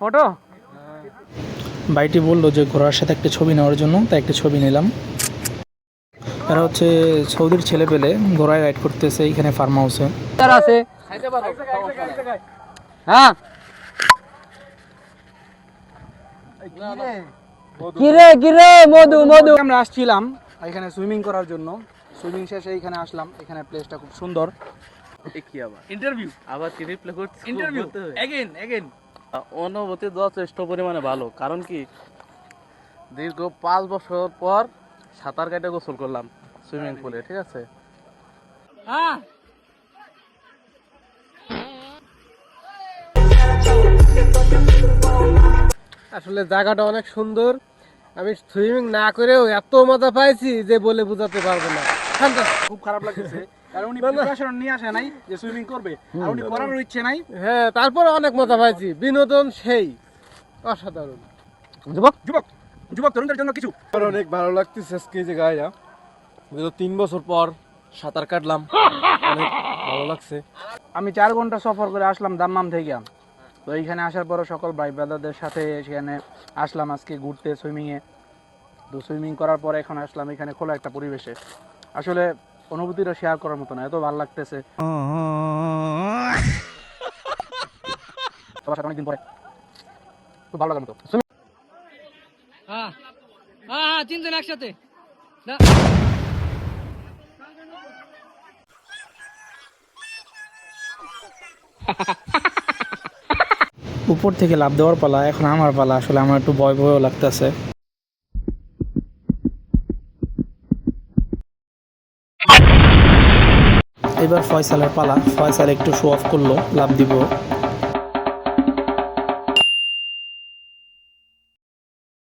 Photo? ভাইটি বলল যে ঘোড়ার সাথে একটা ছবি নেওয়ার জন্য তাই একটা ছবি নিলাম। এরা হচ্ছে সৌদির ছেলে পেলে ঘোড়ায় রাইড করতেছে এইখানে ফার্ম হাউসে। তার আছে। হ্যাঁ। কিরে কিরে মধু মধু। আমরা আসছিলাম এখানে সুইমিং করার জন্য। সুইমিং শেষে এখানে আসলাম। এখানে প্লেসটা খুব সুন্দর। কি আবার? ইন্টারভিউ আবার কি রিপ্লে করছিস ইন্টারভিউ এগেন এগেন অনুভূতি যথেষ্ট পরিমাণে ভালো কারণ কি? দীর্ঘ পাঁচ বছর পর সাঁতার কাটে গোসল করলাম সুইমিং পুলে ঠিক আছে? হ্যাঁ। আসলে জায়গাটা অনেক সুন্দর। আমি সুইমিং না করেও এত মজা পাইছি যে বলে বোঝাতে পারব না। খুব খারাপ লাগতেছে। কারণ উনি প্রিপারেশন নিয়ে আসে নাই যে সুইমিং করবে। আর উনি করারও ইচ্ছে নাই। হ্যাঁ তারপরে অনেক মজা পাইছি। বিনোদন সেই। অসাধারণ। যুবক? যুবক যুবক তরুণদের জন্য কিছু। অনেক ভালো লাগতেছে আজকে এই জায়গায় বিগত তিন বছর পর সাঁতার কাটলাম। অনেক ভালো লাগছে। আমি চার ঘণ্টা সফর করে আসলাম দাম্মাম থেকে। তো এইখানে আসার পর সকল ভাই ব্রাদারদের সাথে সেখানে আসলাম আজকে ঘুরতে সুইমিংয়ে তো সুইমিং করার পরে এখন আসলাম এখানে খোলা একটা পরিবেশে। আসলে অনুভূতিটা শেয়ার করার মতো না এত ভালো লাগতেছে। তোমার সাথে অনেকদিন পরে। খুব ভালো লাগার মতো হ্যাঁ হ্যাঁ হ্যাঁ তিনজন একসাথে। না। উপর থেকে লাভ দেওয়ার পালা এখন আমার পালা আসলে আমার একটু ভয় ভয়ও লাগতেছে। এবার ফয়সালের পালা। ফয়সাল একটু শো অফ করল লাভ দিব।